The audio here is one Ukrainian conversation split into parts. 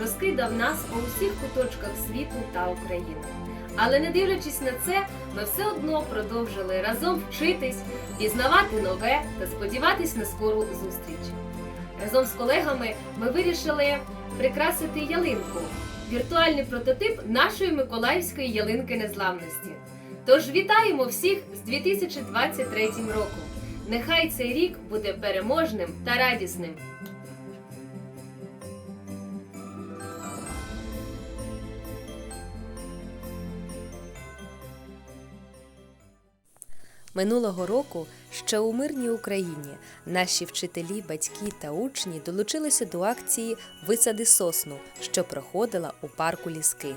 розкидав нас по усіх куточках світу та України. Але не дивлячись на це, ми все одно продовжили разом вчитись, пізнавати нове та сподіватись на скору зустріч. Разом з колегами ми вирішили прикрасити ялинку віртуальний прототип нашої миколаївської ялинки незламності. Тож вітаємо всіх з 2023 роком! Нехай цей рік буде переможним та радісним. Минулого року ще у мирній Україні наші вчителі, батьки та учні долучилися до акції Висади сосну, що проходила у парку Ліски.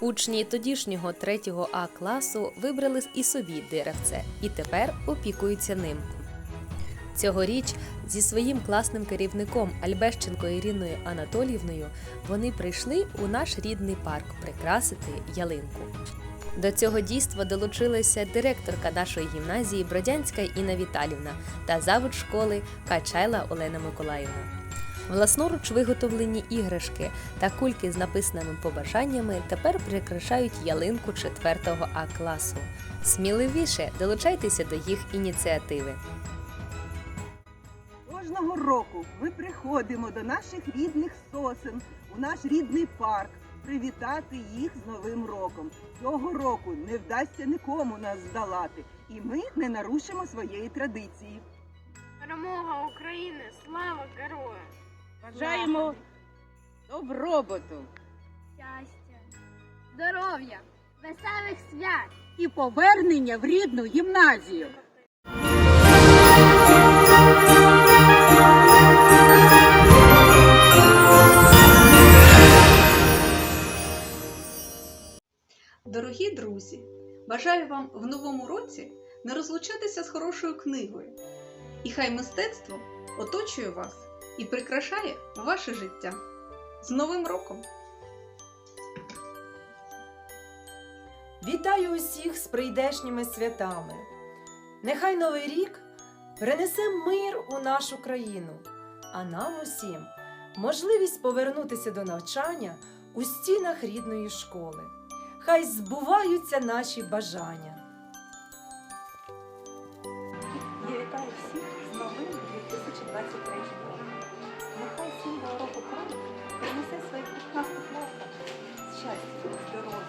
Учні тодішнього 3 А класу вибрали і собі деревце і тепер опікуються ним. Цьогоріч зі своїм класним керівником Альбещенко Іриною Анатоліївною вони прийшли у наш рідний парк прикрасити ялинку. До цього дійства долучилася директорка нашої гімназії Бродянська Інна Віталівна та завуч школи Качайла Олена Миколаївна. Власноруч виготовлені іграшки та кульки з написаними побажаннями тепер прикрашають ялинку 4 А класу. Сміливіше долучайтеся до їх ініціативи. Кожного року ми приходимо до наших рідних сосен у наш рідний парк привітати їх з Новим роком. Цього року не вдасться нікому нас здолати, і ми не нарушимо своєї традиції. Перемога України! Слава героям! Бажаємо добробуту Щастя, здоров'я, веселих свят! і повернення в рідну гімназію. Дорогі друзі, бажаю вам в новому році не розлучатися з хорошою книгою. І хай мистецтво оточує вас і прикрашає ваше життя. З Новим роком! Вітаю усіх з прийдешніми святами. Нехай новий рік принесе мир у нашу країну, а нам усім можливість повернутися до навчання у стінах рідної школи. Хай збуваються наші бажання. Я вітаю всіх з новим 2023 роком. Нехай символ року крові принесе своїх прекрасних лавках щастя, здоров'я,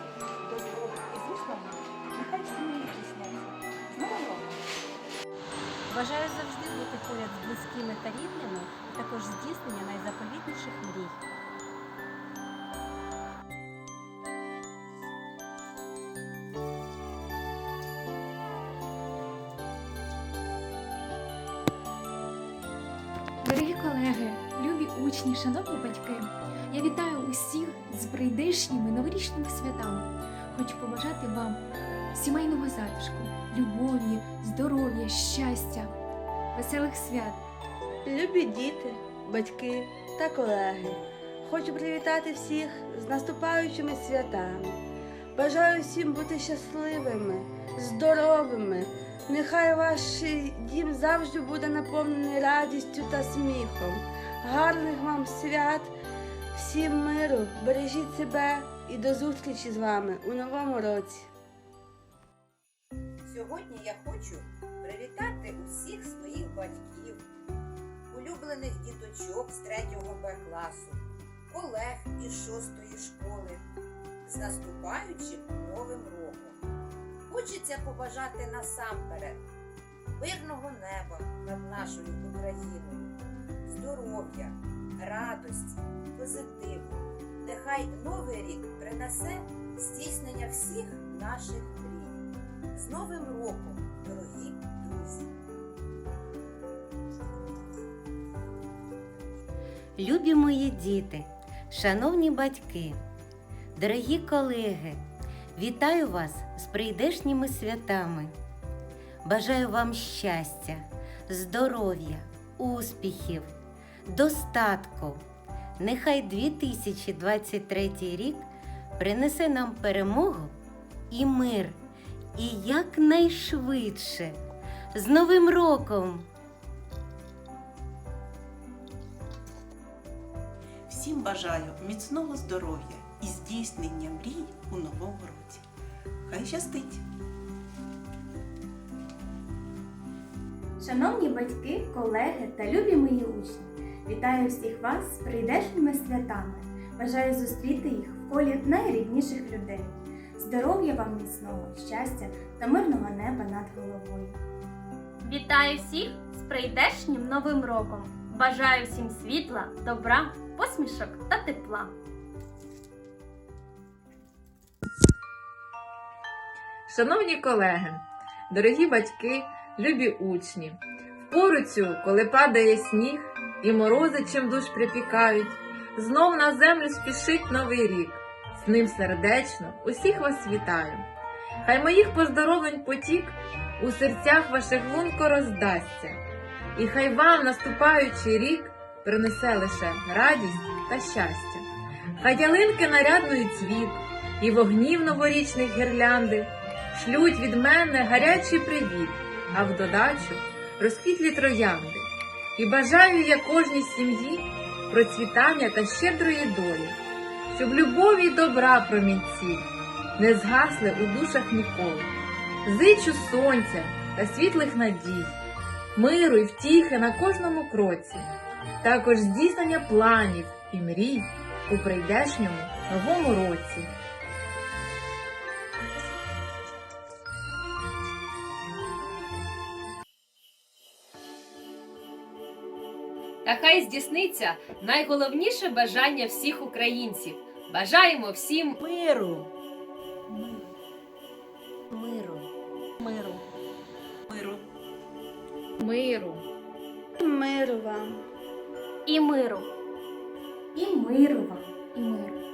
добро і, звісно, нехай всі мрії здійсняться. З Новим роком! Бажаю завжди бути поряд з близькими та рідними, а також здійснення найзаповітніших мрій. Любі шановні батьки, я вітаю усіх з прийдешніми новорічними святами. Хочу побажати вам сімейного затишку, любові, здоров'я, щастя, веселих свят. Любі діти, батьки та колеги, хочу привітати всіх з наступаючими святами. Бажаю всім бути щасливими, здоровими. Нехай ваш дім завжди буде наповнений радістю та сміхом. Гарних вам свят, всім миру, бережіть себе і до зустрічі з вами у новому році. Сьогодні я хочу привітати усіх своїх батьків, улюблених діточок з 3 Б класу, колег із 6 школи з наступаючим новим роком. Хочеться побажати насамперед мирного неба над нашою Україною, здоров'я, радості, позитиву. Нехай новий рік принесе здійснення всіх наших мрій. З Новим роком, дорогі друзі! Любі мої діти, шановні батьки, дорогі колеги, вітаю вас з прийдешніми святами. Бажаю вам щастя, здоров'я, успіхів, достатку. Нехай 2023 рік принесе нам перемогу і мир, і якнайшвидше. З Новим роком! всім бажаю міцного здоров'я і здійснення мрій у новому році. Хай щастить! Шановні батьки, колеги та любі мої учні, вітаю всіх вас з прийдешніми святами. Бажаю зустріти їх в колі найрідніших людей. Здоров'я вам міцного, щастя та мирного неба над головою. Вітаю всіх з прийдешнім новим роком. Бажаю всім світла, добра, посмішок та тепла. Шановні колеги, дорогі батьки, любі учні, в пору цю, коли падає сніг і морози чимдуж припікають, знов на землю спішить новий рік. З ним сердечно усіх вас вітаю. Хай моїх поздоровлень потік у серцях ваших лунко роздасться, і хай вам наступаючий рік принесе лише радість та щастя. Хай ялинки нарядної цвіт і вогнів новорічних гірлянди шлють від мене гарячий привіт, а в додачу розквітлі троянди. І бажаю я кожній сім'ї процвітання та щедрої долі, щоб любові й добра промінці не згасли у душах ніколи. Зичу сонця та світлих надій, миру й втіхи на кожному кроці, також здійснення планів і мрій у прийдешньому новому році. Та хай здійсниться найголовніше бажання всіх українців. Бажаємо всім Миру! Миру. Миру. Миру. миру. Миру вам. І миру. І миру вам, і миру.